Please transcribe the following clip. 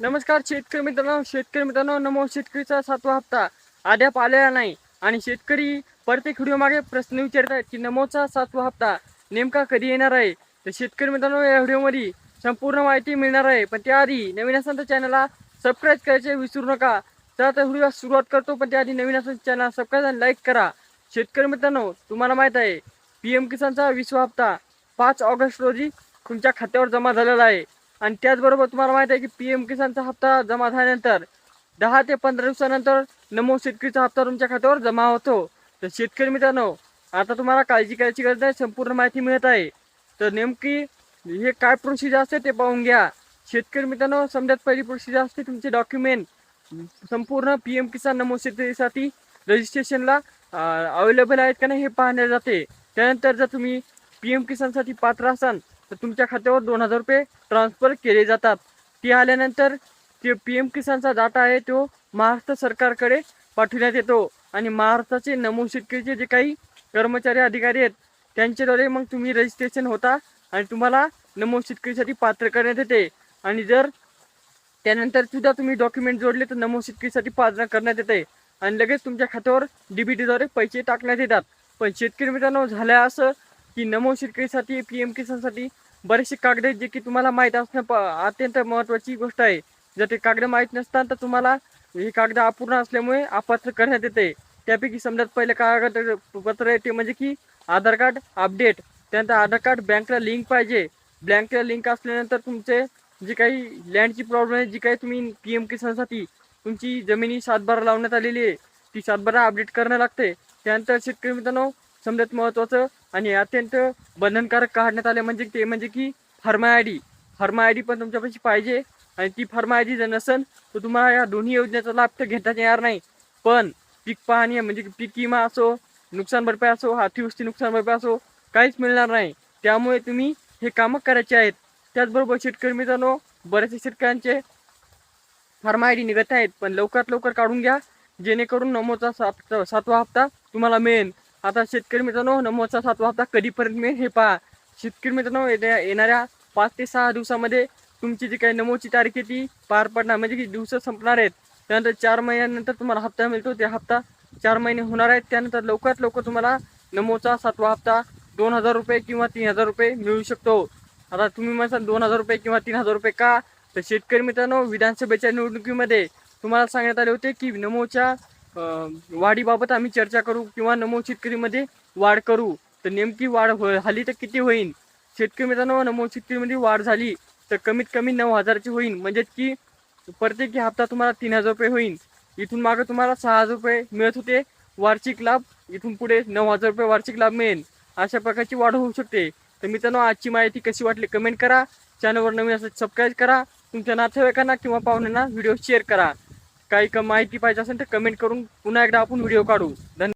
नमस्कार शेतकरी मित्रांनो शेतकरी मित्रांनो नमो शेतकरीचा सातवा हप्ता अद्याप आलेला नाही. आणि शेतकरी प्रत्येक व्हिडिओमागे प्रश्न विचारत आहेत की नमोचा सातवा हप्ता नेमका कधी येणार आहे? तर शेतकरी मित्रांनो या व्हिडिओमध्ये संपूर्ण माहिती मिळणार आहे. पण त्याआधी नवीन असाल तर चॅनलला सबस्क्राईब करायचे विसरू नका. तर आता व्हिडिओ सुरुवात करतो. पण त्याआधी नवीन असं चॅनल सबस्क्राईब आणि लाईक करा. शेतकरी मित्रांनो तुम्हाला माहीत आहे पी एम किसानचा विश्व हप्ता पाच ऑगस्ट रोजी तुमच्या खात्यावर जमा झालेला आहे. आणि त्याचबरोबर तुम्हाला माहिती आहे की पी एम किसानचा हप्ता जमा झाल्यानंतर दहा ते पंधरा दिवसानंतर नमो शेतकरीचा हप्ता तुमच्या खात्यावर जमा होतो. तर शेतकरी मित्रांनो आता तुम्हाला काळजी करायची गरज नाही संपूर्ण माहिती मिळत आहे. तर नेमकी हे काय प्रोसिजर असते ते पाहून घ्या. शेतकरी मित्रांनो समजात पहिली प्रोसिजर असते तुमचे डॉक्युमेंट संपूर्ण पी एम किसान नमो शेतकरीसाठी रजिस्ट्रेशनला अवेलेबल आहेत का नाही हे पाहण्यात जाते. त्यानंतर जर तुम्ही पी एम किसानसाठी पात्र असाल तर तुमच्या खात्यावर दोन हजार रुपये ट्रान्सफर केले जातात. ते आल्यानंतर ते पी एम किसानचा डाटा आहे तो महाराष्ट्र सरकारकडे पाठवण्यात येतो. आणि महाराष्ट्राचे नमो शेतकरीचे जे काही कर्मचारी अधिकारी आहेत त्यांच्याद्वारे मग तुम्ही रजिस्ट्रेशन होता आणि तुम्हाला नमो शेतकरीसाठी पात्र करण्यात येते. आणि जर त्यानंतर सुद्धा तुम्ही डॉक्युमेंट जोडले तर नमो शेतकरीसाठी पात्र करण्यात येते. आणि लगेच तुमच्या खात्यावर डीबीटीद्वारे पैसे टाकण्यात येतात. पण शेतकरी मित्रांनो झालं असं की नमो शेतकरीसाठी पी एम किसानसाठी बरेचसे कागद आहेत जे की तुम्हाला माहीत असणं प अत्यंत महत्त्वाची गोष्ट आहे. जर ते कागद माहीत नसतात तर तुम्हाला हे कागद अपूर्ण असल्यामुळे अपात्र करण्यात येते. त्यापैकी समजा पहिलं कागद पत्र आहे ते म्हणजे की आधार कार्ड अपडेट. त्यानंतर आधार कार्ड बँकला लिंक पाहिजे. बँकला लिंक असल्यानंतर तुमचे जे काही लँडची प्रॉब्लेम आहे जी काही तुम्ही पी एम किसानसाठी तुमची जमिनी सातबारा लावण्यात आलेली आहे ती सातबारा अपडेट करणं लागते त्यानंतर शेतकरी मित्रांनो समजात महत्त्वाचं आणि अत्यंत बंधनकारक काढण्यात आले म्हणजे ते म्हणजे की farmer I D. Farmer I D पण तुमच्यापाशी पाहिजे आणि ती फार्मा आय डी जर नसेल तर तुम्हाला या दोन्ही योजनेचा लाभ तर घेता येणार नाही. पण पीक पाहणी म्हणजे की पीक विमा असो नुकसान भरपाई असो अतिवृष्टी नुकसान भरपाई असो काहीच मिळणार नाही. त्यामुळे तुम्ही हे कामं करायचे आहेत. त्याचबरोबर शेतकरी मित्रांनो बरेचसे शेतकऱ्यांचे फार्मा आय डी निघत आहेत. पण लवकरात लवकर काढून घ्या. जेणेकरून नमोचा सात सातवा हप्ता तुम्हाला मिळेल. आता शेतकरी मित्रांनो नमोचा सातवा हप्ता कधीपर्यंत मिळेल हे पहा. शेतकरी मित्रांनो येत्या येणाऱ्या पाच ते सहा दिवसामध्ये तुमची जी काही नमोची तारीख आहे ती पार पडणार म्हणजे की दिवस संपणार आहेत. त्यानंतर चार महिन्यानंतर तुम्हाला हप्ता मिळतो ते हप्ता चार महिने होणार आहेत. त्यानंतर लवकरात लवकर तुम्हाला नमोचा सातवा हप्ता दोन हजार रुपये किंवा तीन हजार रुपये मिळू शकतो. आता तुम्ही म्हणसाल दोन हजार रुपये किंवा तीन हजार रुपये का? तर शेतकरी मित्रांनो विधानसभेच्या निवडणुकीमध्ये तुम्हाला सांगण्यात आले होते की नमोच्या वाढीबाबत आम्ही चर्चा करू किंवा नमो शेतकरीमध्ये वाढ करू. तर नेमकी वाढ हो झाली तर किती होईल शेतकरी मित्रांनो नमो शेतकरीमध्ये वाढ झाली तर कमीत कमी नऊ हजारची होईल म्हणजेच की प्रत्येकी हप्ता तुम्हाला तीन हजार रुपये होईल इथून मागं तुम्हाला सहा हजार रुपये मिळत होते. वार्षिक लाभ इथून पुढे नऊ हजार रुपये वार्षिक लाभ मिळेल. अशा प्रकारची वाढ होऊ शकते. तर मित्रांनो आजची माहिती कशी वाटली कमेंट करा. चॅनलवर नवीन असं सबस्क्राईब करा. तुमच्या नातेवाईकांना किंवा पाहुण्यांना व्हिडिओ शेअर करा. काही क माहिती पाहिजे असेल तर कमेंट करून पुन्हा एकदा आपण व्हिडिओ काढू. धन्यवाद.